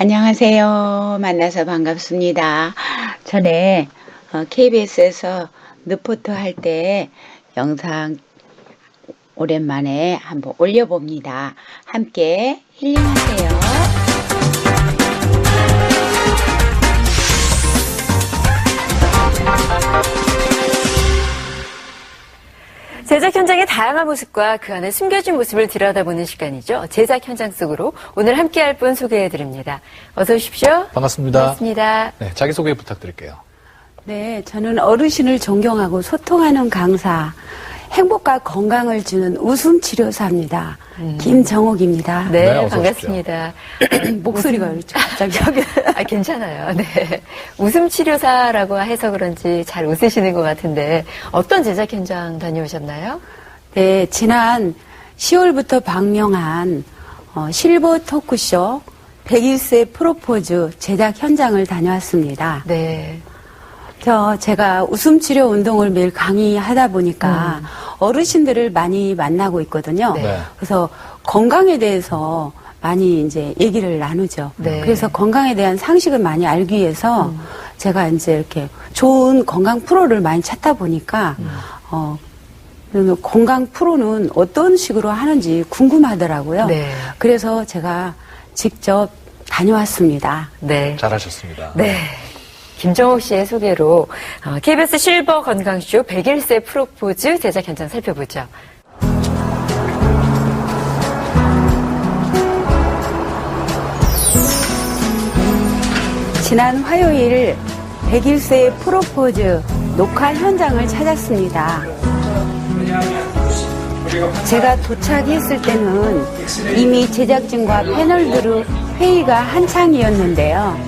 안녕하세요. 만나서 반갑습니다. 전에 KBS에서 느포트 할 때 영상 오랜만에 한번 올려봅니다. 함께 힐링하세요. 제작 현장의 다양한 모습과 그 안에 숨겨진 모습을 들여다보는 시간이죠. 제작 현장 속으로 오늘 함께할 분 소개해드립니다. 어서 오십시오. 반갑습니다. 반갑습니다. 네, 자기소개 부탁드릴게요. 네, 저는 어르신을 존경하고 소통하는 강사, 행복과 건강을 주는 웃음 치료사입니다. 김정옥입니다. 네, 네, 반갑습니다. 목소리가 그렇죠. 갑자기. 아, 괜찮아요. 네. 웃음 치료사라고 해서 그런지 잘 웃으시는 것 같은데 어떤 제작 현장 다녀오셨나요? 네, 지난 10월부터 방영한 어, 실버 토크쇼 101세 프로포즈 제작 현장을 다녀왔습니다. 네. 저 제가 웃음 치료 운동을 매일 강의하다 보니까 어르신들을 많이 만나고 있거든요. 네. 네. 그래서 건강에 대해서 많이 이제 얘기를 나누죠. 네. 그래서 건강에 대한 상식을 많이 알기 위해서 제가 이제 이렇게 좋은 건강 프로를 많이 찾다 보니까 어 그러면 건강 프로는 어떤 식으로 하는지 궁금하더라고요. 네. 그래서 제가 직접 다녀왔습니다. 네. 잘하셨습니다. 네. 김정옥 씨의 소개로 어, KBS 실버 건강쇼 101세 프로포즈 제작 현장 살펴보죠. 지난 화요일 101세 프로포즈 녹화 현장을 찾았습니다. 제가 도착했을 때는 이미 제작진과 패널들의 회의가 한창이었는데요.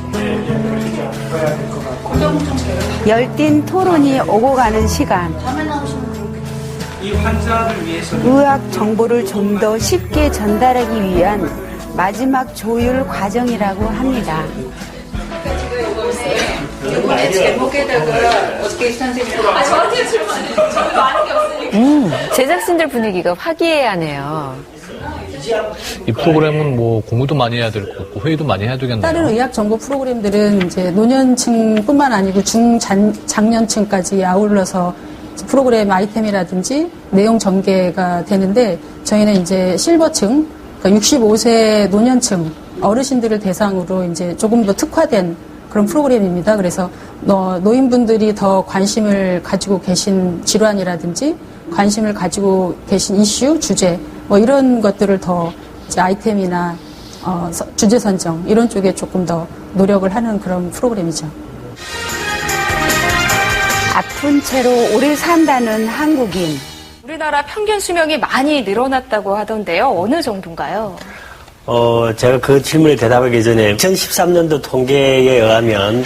열띤 토론이 오고 가는 시간. 의학 정보를 좀 더 쉽게 전달하기 위한 마지막 조율 과정이라고 합니다. 음, 제작진들 분위기가 화기애애하네요. 이 프로그램은 뭐 공부도 많이 해야 될 것 같고 회의도 많이 해야 되겠네요. 다른 의학 정보 프로그램들은 이제 노년층뿐만 아니고 중장년층까지 아울러서 프로그램 아이템이라든지 내용 전개가 되는데 저희는 이제 실버층, 그러니까 65세 노년층 어르신들을 대상으로 이제 조금 더 특화된 그런 프로그램입니다. 그래서 너- 노인분들이 더 관심을 가지고 계신 질환이라든지 관심을 가지고 계신 이슈, 주제 뭐 이런 것들을 더 이제 아이템이나 어, 서- 주제 선정 이런 쪽에 조금 더 노력을 하는 그런 프로그램이죠. 아픈 채로 오래 산다는 한국인. 우리나라 평균 수명이 많이 늘어났다고 하던데요. 어느 정도인가요? 어, 제가 그 질문에 대답하기 전에 2013년도 통계에 의하면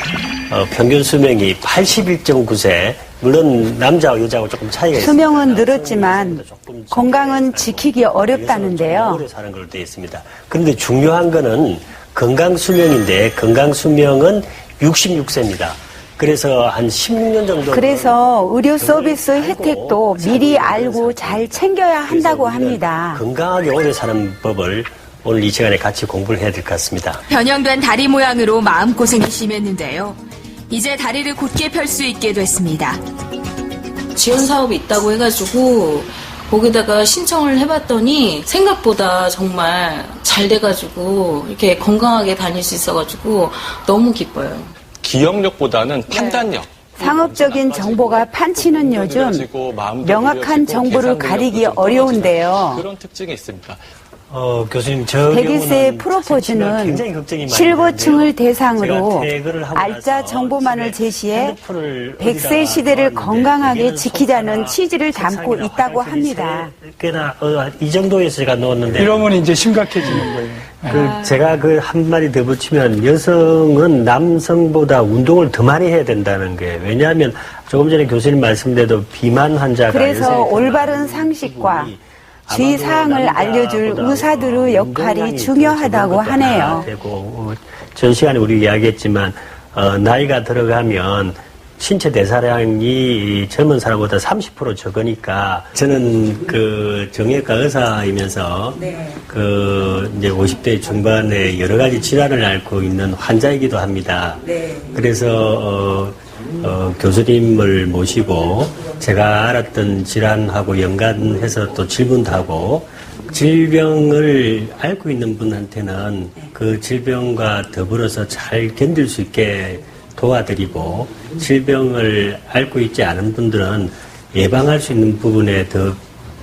어, 평균 수명이 81.9세, 물론 남자와 여자하고 조금 차이가 있습니다. 수명은 늘었지만 건강은 지키기 어렵다는데요. 오래 사는 걸로 되어 있습니다. 그런데 중요한 거는 건강 수명인데 건강 수명은 66세입니다. 그래서 한 16년 정도 그래서 의료 서비스 혜택도 미리 알고 잘 챙겨야 한다고 합니다. 건강하게 오래 사는 법을 오늘 이 시간에 같이 공부를 해야 될 것 같습니다. 변형된 다리 모양으로 마음고생이 심했는데요. 이제 다리를 곧게 펼 수 있게 됐습니다. 지원 사업이 있다고 해가지고 거기다가 신청을 해봤더니 생각보다 정말 잘 돼가지고 이렇게 건강하게 다닐 수 있어가지고 너무 기뻐요. 기억력보다는 판단력. 상업적인 정보가 판치는 요즘 명확한 정보를 가리기 어려운데요. 그런 특징이 있습니다. 어, 교수님, 저 101세 경우는 프로포즈는 되는데요. 대상으로 알짜 정보만을 제시해 핸드폰을 100세 어디다가 시대를 건강하게 지키자는 취지를 담고 있다고 합니다. 세 개나 어, 이 정도에서 제가 놓았는데 이러면 이제 심각해지는 거예요. 그 제가 그 한마디 더 붙이면 여성은 남성보다 운동을 더 많이 해야 된다는 게 왜냐하면 조금 전에 교수님 말씀대로 비만 환자가 그래서 올바른 상식과 주의 사항을 알려줄 의사들의 역할이 중요하다고 하네요. 되고 어, 전 시간에 우리 이야기했지만 어, 나이가 들어가면 신체 대사량이 이 젊은 사람보다 30% 적으니까 저는 그 정형외과 의사이면서 그 이제 50대 중반에 여러 가지 질환을 앓고 있는 환자이기도 합니다. 그래서 어, 어, 교수님을 모시고 제가 알았던 질환하고 연관해서 또 질문도 하고 질병을 앓고 있는 분한테는 그 질병과 더불어서 잘 견딜 수 있게 도와드리고 질병을 앓고 있지 않은 분들은 예방할 수 있는 부분에 더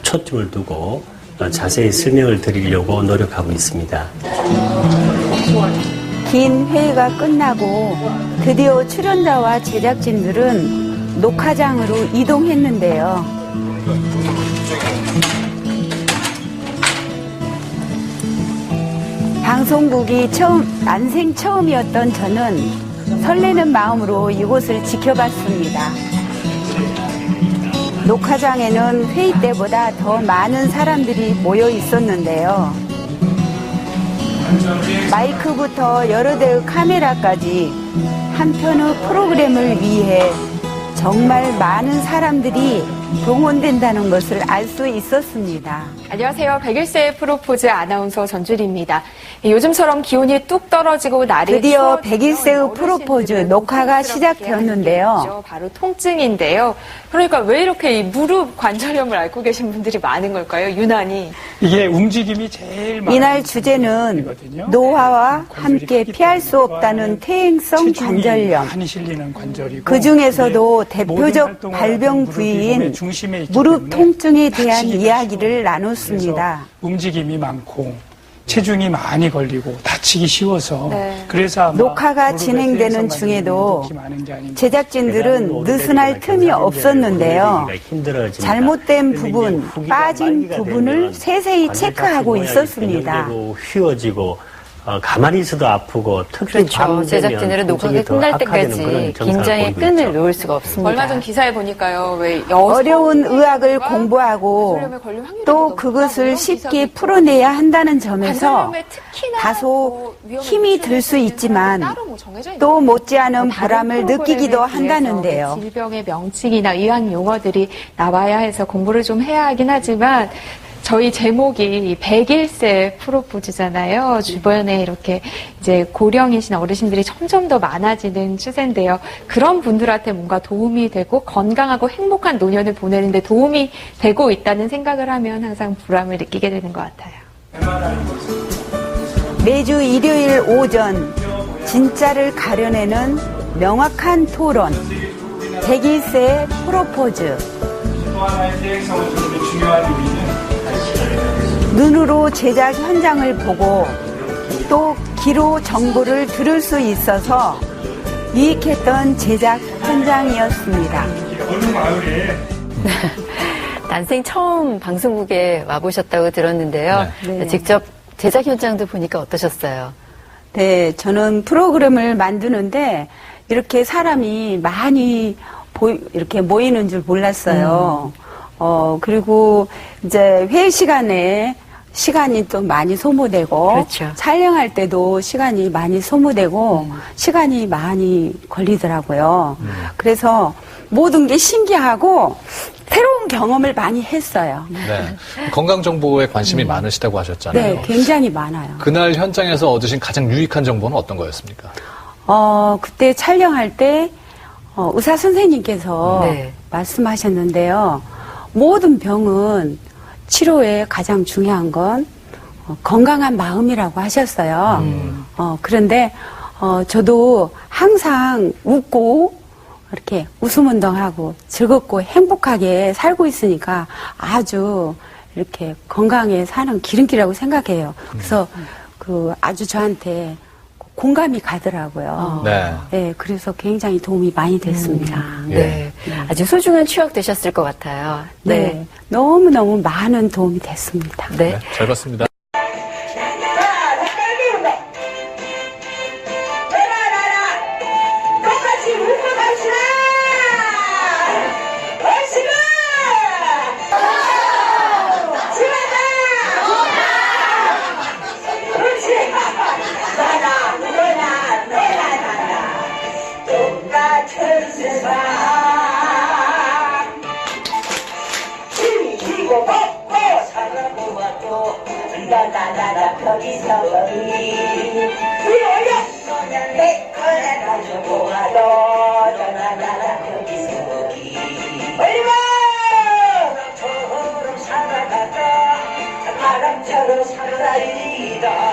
초점을 두고 어, 자세히 설명을 드리려고 노력하고 있습니다. 긴 회의가 끝나고 드디어 출연자와 제작진들은 녹화장으로 이동했는데요. 방송국이 처음, 난생 처음이었던 저는 설레는 마음으로 이곳을 지켜봤습니다. 녹화장에는 회의 때보다 더 많은 사람들이 모여 있었는데요. 마이크부터 여러 대의 카메라까지 한편의 프로그램을 위해 정말 많은 사람들이 동원된다는 것을 알 수 있었습니다. 안녕하세요. 101세의 프로포즈 아나운서 전주리입니다. 요즘처럼 기온이 뚝 떨어지고 날이 드디어 101세의 프로포즈 녹화가 시작되었는데요. 바로 통증인데요. 그러니까 왜 이렇게 이 무릎 관절염을 앓고 계신 분들이 많은 걸까요? 유난히. 이게 움직임이 제일 많은 이날 주제는. 노화와 관절이 함께 피할 수 없다는 태행성 체중이 관절염. 많이 실리는 관절이고 그 중에서도 대표적 발병 부위인 중심에 있기 무릎 통증에 대한 이야기를. 나눴습니다. 움직임이 많고 체중이 많이 걸리고 다치기 쉬워서 네. 그래서 녹화가 진행되는 중에도. 제작진들은 느슨할 틈이 없었는데요. 잘못된 부분, 빠진 부분을 세세히 체크하고 있었습니다. 휘어지고 어, 가만히 있어도 아프고 특히 그렇죠. 제작진들은 녹화가 끝날 때까지 긴장의 끈을 있죠. 놓을 수가 없습니다. 얼마 전 기사에 보니까요. 왜 어려운 의학을 공부하고 또더 그것을 쉽게. 풀어내야 한다는 점에서 다소 뭐 힘이 들 수 있지만 뭐또 못지않은 보람을 프로그램에 느끼기도 한다는데요. 질병의 명칭이나 의학 용어들이 나와야 해서 공부를 좀 해야 하긴 하지만 저희 제목이 101세 프로포즈잖아요. 주변에 이렇게 이제 고령이신 어르신들이 점점 더 많아지는 추세인데요. 그런 분들한테 뭔가 도움이 되고 건강하고 행복한 노년을 보내는데 도움이 되고 있다는 생각을 하면 항상 보람을 느끼게 되는 것 같아요. 매주 일요일 오전 진짜를 가려내는 명확한 토론 101세 프로포즈 눈으로 제작 현장을 보고 또 귀로 정보를 들을 수 있어서 유익했던 제작 현장이었습니다. 난생 처음 방송국에 와보셨다고 들었는데요. 네. 직접 제작 현장도 보니까 어떠셨어요? 네, 저는 프로그램을 만드는데 이렇게 사람이 많이 보이, 이렇게 모이는 줄 몰랐어요. 어, 그리고 이제 회의 시간에 시간이 또 많이 소모되고 그렇죠. 촬영할 때도 시간이 많이 소모되고 시간이 많이 걸리더라고요. 그래서 모든 게 신기하고 새로운 경험을 많이 했어요. 네. 건강 정보에 관심이 많으시다고 하셨잖아요. 네, 굉장히 많아요. 그날 현장에서 얻으신 가장 유익한 정보는 어떤 거였습니까? 어, 그때 촬영할 때 어, 의사 선생님께서 네. 말씀하셨는데요. 모든 병은 치료에 가장 중요한 건 어, 건강한 마음이라고 하셨어요. 어, 그런데 어, 저도 항상 웃고 이렇게 웃음 운동하고 즐겁고 행복하게 살고 있으니까 아주 이렇게 건강에 사는 기름기라고 생각해요. 그래서 그 아주 저한테 공감이 가더라고요. 네. 네, 그래서 굉장히 도움이 많이 됐습니다. 예. 네. 아주 소중한 추억 되셨을 것 같아요. 네, 너무너무 많은 도움이 됐습니다. 네. 네, 잘 봤습니다. 들고 벗고 사랑도 왔고 나나나나 거기서 거기 그냥 내 거래 가지고 와도 나나나나 거기서 거기 얼마 사랑처럼 살아가다 바람처럼 살아이다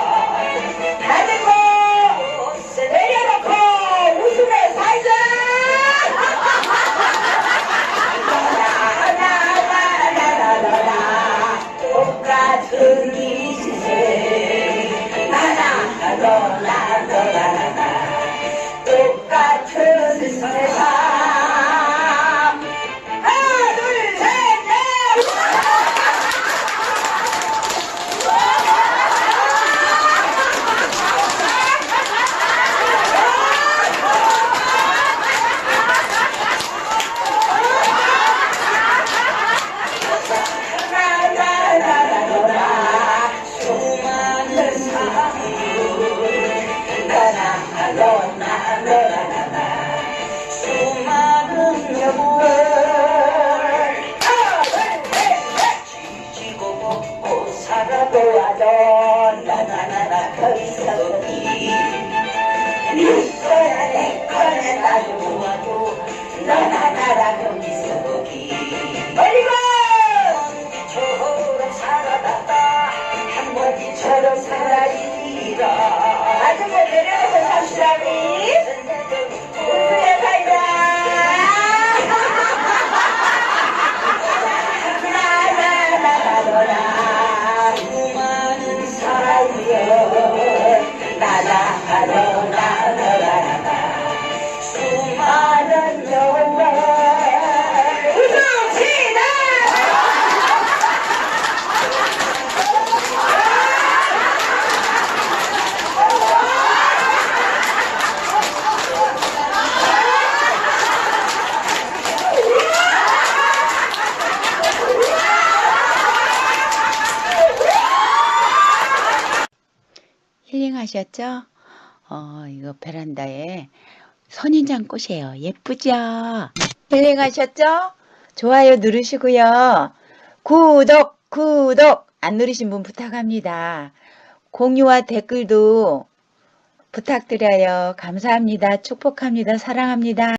힐링하셨죠? 어, 이거 베란다에 선인장 꽃이에요. 예쁘죠? 힐링하셨죠? 좋아요 누르시고요. 구독, 구독! 안 누르신 분 부탁합니다. 공유와 댓글도 부탁드려요. 감사합니다. 축복합니다. 사랑합니다.